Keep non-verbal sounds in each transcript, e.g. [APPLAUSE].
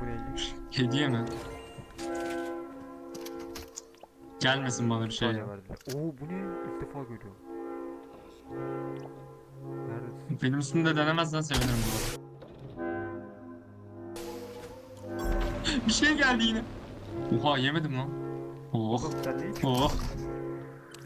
Bu neymiş? Hediye mi? Gelmesin bana bir şey. Verdiler. Oo bu ne? İlk defa görüyorum. Neredesin? Benim üstümde denemezsen sevinirim bu. [LAUGHS] bir şey geldi yine. Oha yemedim lan. Oh. Oğlum sen ne içiyorsun? Oh.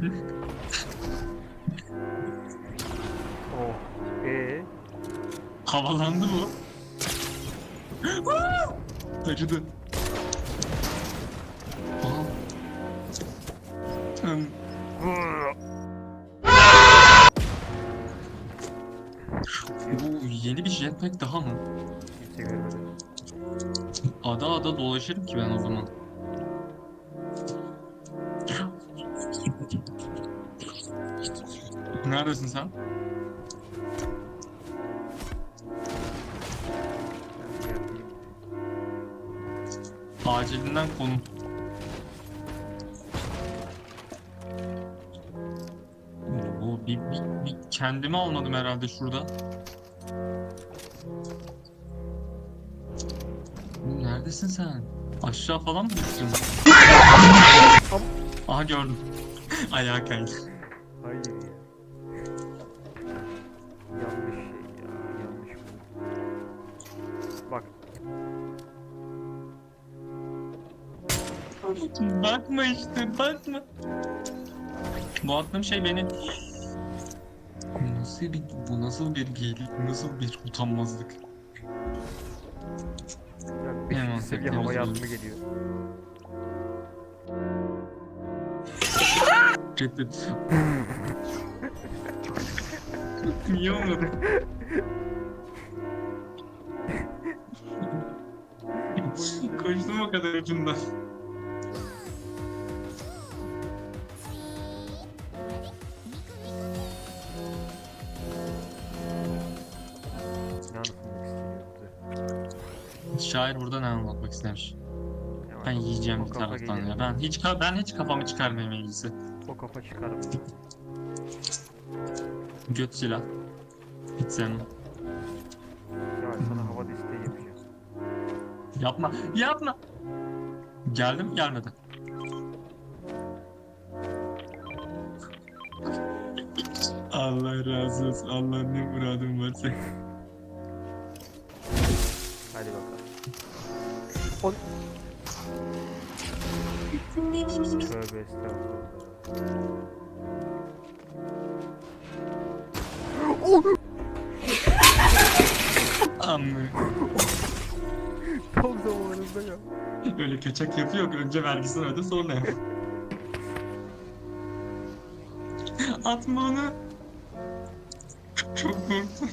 [LAUGHS] Oh. Eee? Havalandı bu. Acıdı. Bu yeni bir jetpack daha mı? Ada ada dolaşırım ki ben o zaman. Neredesin sen? Acilinden konum. Oo, bir, bir, bir kendimi almadım herhalde şurada. Neredesin sen? Aşağı falan mı düştün? Aha gördüm. [LAUGHS] Ayağa kaydı. Bakma işte bakma. Bu attığım şey beni... Nasıl bir, bu nasıl bir geyilik, nasıl bir utanmazlık. Ya Hemen 5. seviye teknemiz hava yardımı geliyor. Reddet. Niye olmadı? [LAUGHS] Koştum o kadar ucundan. Şair burada ne anlatmak istemiş? Ben yiyeceğim bir kafa taraftan gelir. ya. Ben hiç ben hiç kafamı çıkarmayayım en iyisi. O kafa çıkar mı? Göt silah. Sevmem. Ya sana hava desteği yapacağım. Yapma. Yapma. Geldi mi? Gelmedi. Allah razı olsun. Allah ne muradın varsa. On... Tövbe estağfurullah. Amma. Tam zamanında ya. Öyle kaçak yapıyor. Önce vergisini öde sonra yap. Atma onu. Çok korktum.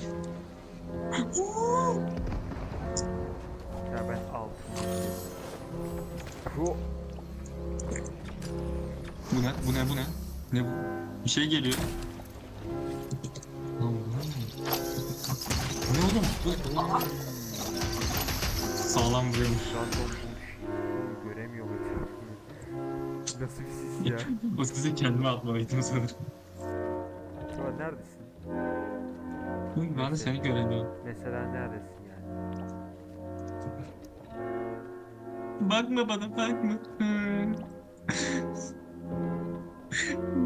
Ya ben altın. Bu bu ne? Bu ne? Bu ne? Ne bu? Bir şey geliyor. Allah. Bu ne oğlum? Bu... Aa! Sağlam vuruyormuş. etrafımı. Nasıl bir sis ya? [LAUGHS] Bu size kendime atmalıydım sanırım. Şu an neredesin? Ben de seni göremiyorum. Mesela neredesin Bakma bana bakma.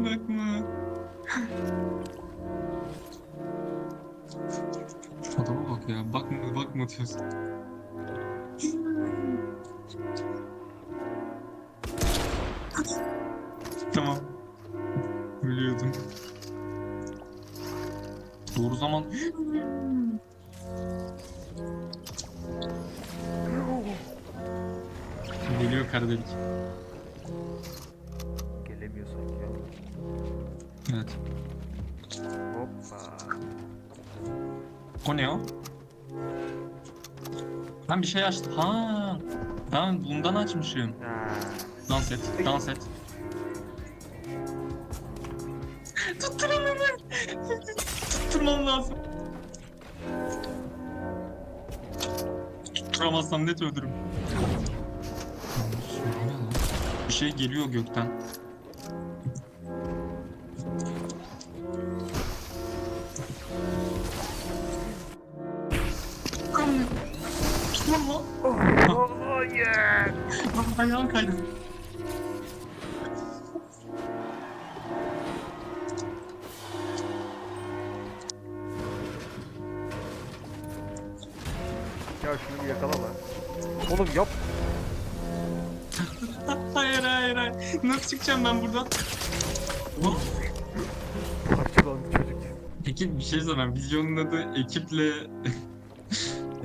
bakma. Adama bak ya. Bakma bakma diyorsun. tamam. Biliyordum. Doğru zaman. Geliyor kara delik. Gelemiyor sanki. Evet. Hoppa. O ne o? Ben bir şey açtım. Ha. Ben bundan açmışım. Ha. Dans et, dans et. [LAUGHS] Beni. Tutturmam lazım. Tutturamazsam net öldürürüm. Şey geliyor gökten. Oh. Ayağım kaydı. Ya şunu bir yakala lan. Oğlum yap. Hayır hayır. Nasıl çıkacağım ben buradan? Oh. Parçalandı çocuk. Peki bir şey sorayım. Vizyonun adı ekiple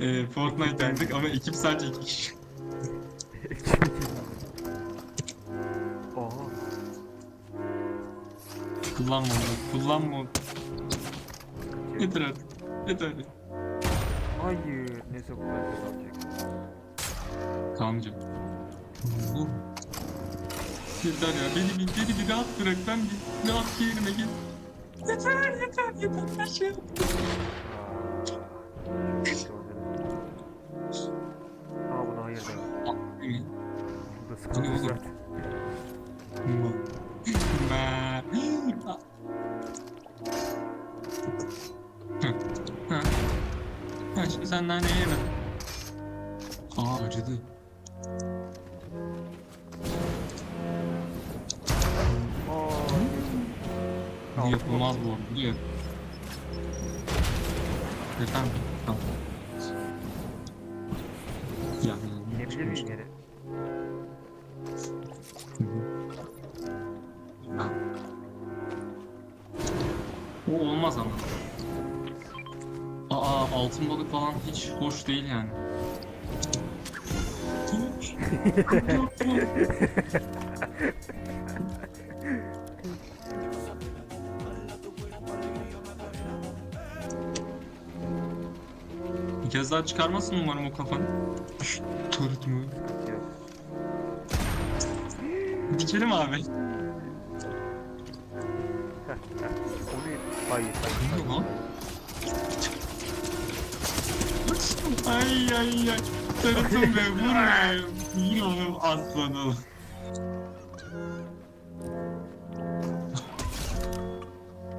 [LAUGHS] e, Fortnite oynadık ama ekip sadece iki kişi. [LAUGHS] Aha. Kullanma onu. Kullanma onu. Yeter artık. Yeter artık. Hayır. Neyse bu bende kalacak. Kalmayacak. Yeter ya. Beni bir, beni bir rahat bırak. Ben bir rahat yerime git. Yeter yeter yeter. Her şey yaptım. Aa, buna hayır da. Burada sıkıntı zaten. Sen nane yeme. Aa Bu yapılmaz bu arada biliyor. Efendim? Tamam. Ya, İnebilir miyim yere? Hı hı. Ha. O olmaz ama. Aa altın balık falan hiç hoş değil yani. [LAUGHS] [LAUGHS] kez daha çıkarmasın umarım o kafanı. Mu? Yok. Dikelim abi. Hayır. hayır, hayır. Ay ay ay. Tarıtım be vurma. Onu aslanım.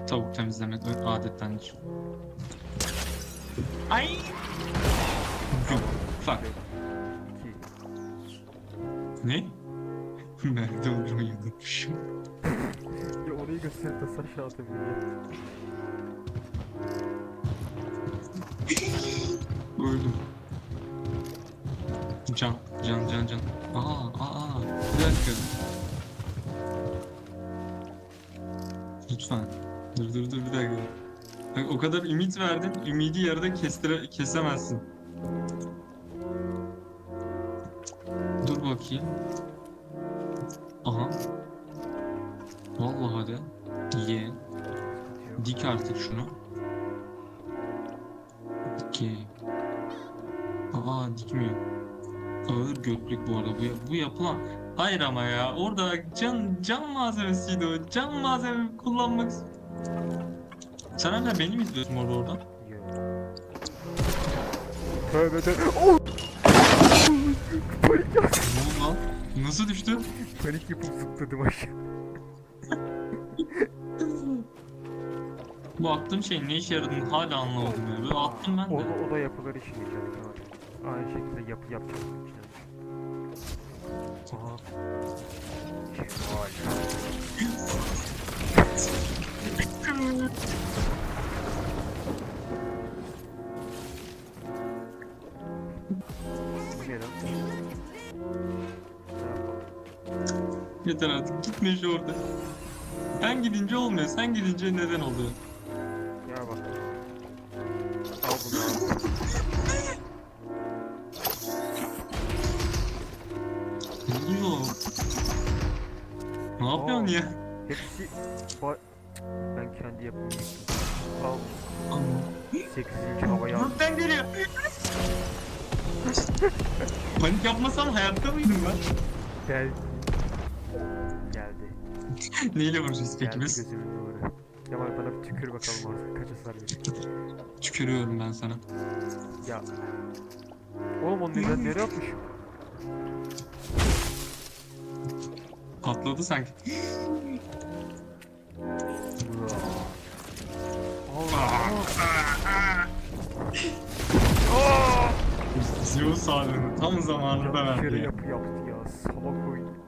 Tavuk temizlemek adettendir. Ay. Fuck. Ne? [LAUGHS] Nerede olduğunu unutmuşum. Ya orayı göster de aşağı atabilir. Öldüm. Can, can, can, can. Aa, aa, bir dakika. Lütfen. Dur, dur, dur, bir dakika. O kadar ümit verdin, ümidi yarıda kestire, kesemezsin. Dur bakayım. Aha. Vallahi hadi. Ye. Dik artık şunu. Okey. Aa dikmiyor. Ağır göklük bu arada. Bu, bu yapılan... Hayır ama ya. Orada can can malzemesiydi o. Can malzeme kullanmak... Sen hala beni mi izliyorsun orada oradan? Tövbe tövbe. Oh! Panik. Ne oldu lan? Nasıl düştü? Panik yapıp zıpladım aşağı. Bu attığım şey ne işe yaradığını hala anlamadım ya. Böyle attım ben O, de. o da için geçerli tamam. Aynı şekilde yapı yapacağım. içine. Aha. Kemal. Bu Yeter artık. Gitme şu orada. Ben gidince olmuyor. Sen gidince neden oluyor? Ya bak. Al bunu al. Ne oluyor? Ne yapıyorsun ya? Hepsi... Ba ben kendi yapımı yaptım. Al. 8. havaya al. Gökten geliyor. Panik yapmasam hayatta mıydım ben? Gel. [LAUGHS] Neyle vuracağız peki Geldi biz? gözümün nuru. Kemal bana bir tükür bakalım orada kaç hasar veriyor. Tükürüyorum ben sana. Ya. Oğlum onu neden nereye atmış? Patladı sanki. Allah. Zeus abinin tam zamanında kere verdi. yapı yaptı ya. Salak oyun.